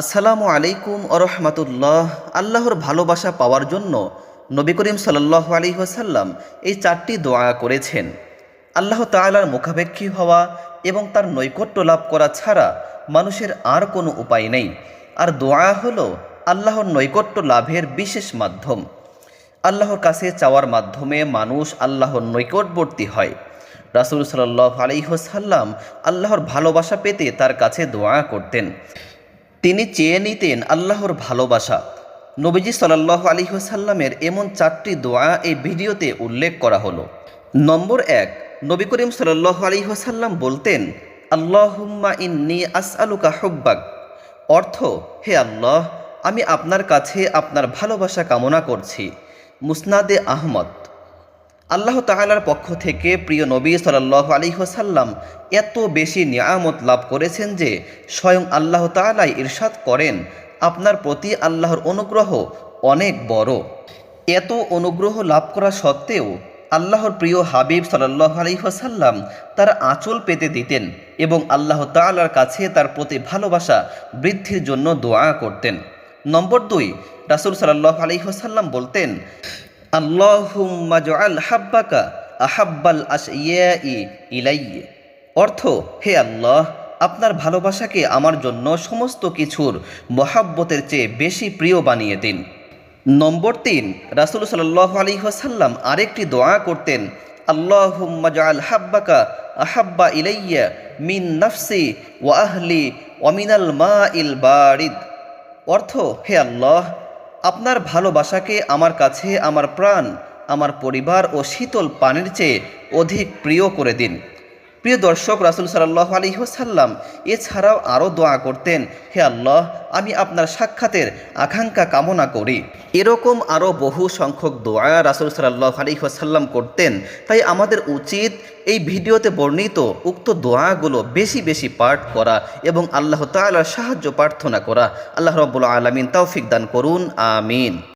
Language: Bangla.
আসসালামু আলাইকুম আরহামাতুল্লাহ আল্লাহর ভালোবাসা পাওয়ার জন্য নবী করিম সাল্লাহ আলী ওসাল্লাম এই চারটি দোয়া করেছেন। আল্লাহ তাআলার মুখাপেক্ষী হওয়া এবং তার নৈকট্য লাভ করা ছাড়া মানুষের আর কোনো উপায় নেই। আর দোয়া হলো আল্লাহর নৈকট্য লাভের বিশেষ মাধ্যম। আল্লাহর কাছে চাওয়ার মাধ্যমে মানুষ আল্লাহর নৈকটবর্তী হয়। রাসুল সাল্লাহ আলিহসাল্লাম আল্লাহর ভালোবাসা পেতে তার কাছে দোয়া করতেন। তিনি চেয়ে নিতেন আল্লাহর ভালোবাসা। নবীজি সাল্লাহ আলিহসাল্লামের এমন চারটি দোয়া এই ভিডিওতে উল্লেখ করা হলো। নম্বর এক, নবী করিম সাল্লাহ আলিহসাল্লাম বলতেন, আল্লাহুম্মা ইন্নি আসআলুকা হুব্বাক। অর্থ, হে আল্লাহ, আমি আপনার কাছে আপনার ভালোবাসা কামনা করছি। মুসনাদে আহমদ। আল্লাহ তাআলার পক্ষ থেকে প্রিয় নবী সাল্লাহ আলিহসাল্লাম এত বেশি নিয়ামত লাভ করেছেন যে স্বয়ং আল্লাহ তাআলাই ইরশাদ করেন, আপনার প্রতি আল্লাহর অনুগ্রহ অনেক বড়। এত অনুগ্রহ লাভ করা সত্ত্বেও আল্লাহর প্রিয় হাবিব সাল্লাহ আলিহাসাল্লাম তার আঁচল পেতে দিতেন এবং আল্লাহ তাআলার কাছে তার প্রতি ভালোবাসা বৃদ্ধির জন্য দোয়া করতেন। নম্বর দুই, রাসুল সাল্লাহ আলিহাসাল্লাম বলতেন আল্লাহুম্মা জআল হাব্বাকা আহাব্বাল আশইয়াই ইলাইয়ে। অর্থ, হে আল্লাহ, আপনার ভালোবাসাকে আমার জন্য সমস্ত কিছুর মহাব্বতের চেয়ে বেশি প্রিয় বানিয়ে দিন। নম্বর তিন, রাসুল সাল্লাহ আলী ওয়াসাল্লাম আরেকটি দোয়া করতেন, আল্লাহুম্মা জআল হাব্বাকা আহাব্বা ইলাইয়া মিন নাফসি ওয়া আহলি ওয়ামিনাল মা ইল বারিদ। অর্থ, হে আল্লাহ আপনার ভালোবাসাকে আমার কাছে, আমার প্রাণ, আমার পরিবার ও শীতল পানির চেয়ে অধিক প্রিয় করে দিন। প্রিয় দর্শক, রাসুল সাল্লাহ আলী সাল্লাম এছাড়াও আরও দোয়া করতেন, হে আল্লাহ, আমি আপনার সাক্ষাতের আকাঙ্ক্ষা কামনা করি। এরকম আরও বহু সংখ্যক দোয়া রাসুল সাল্লাহ আলী সাল্লাম করতেন, তাই আমাদের উচিত এই ভিডিওতে বর্ণিত উক্ত দোয়াগুলো বেশি বেশি পাঠ করা এবং আল্লাহ তাআলার সাহায্য প্রার্থনা করা। আল্লাহ রব্বুল আলমিন তৌফিক দান করুন, আমিন।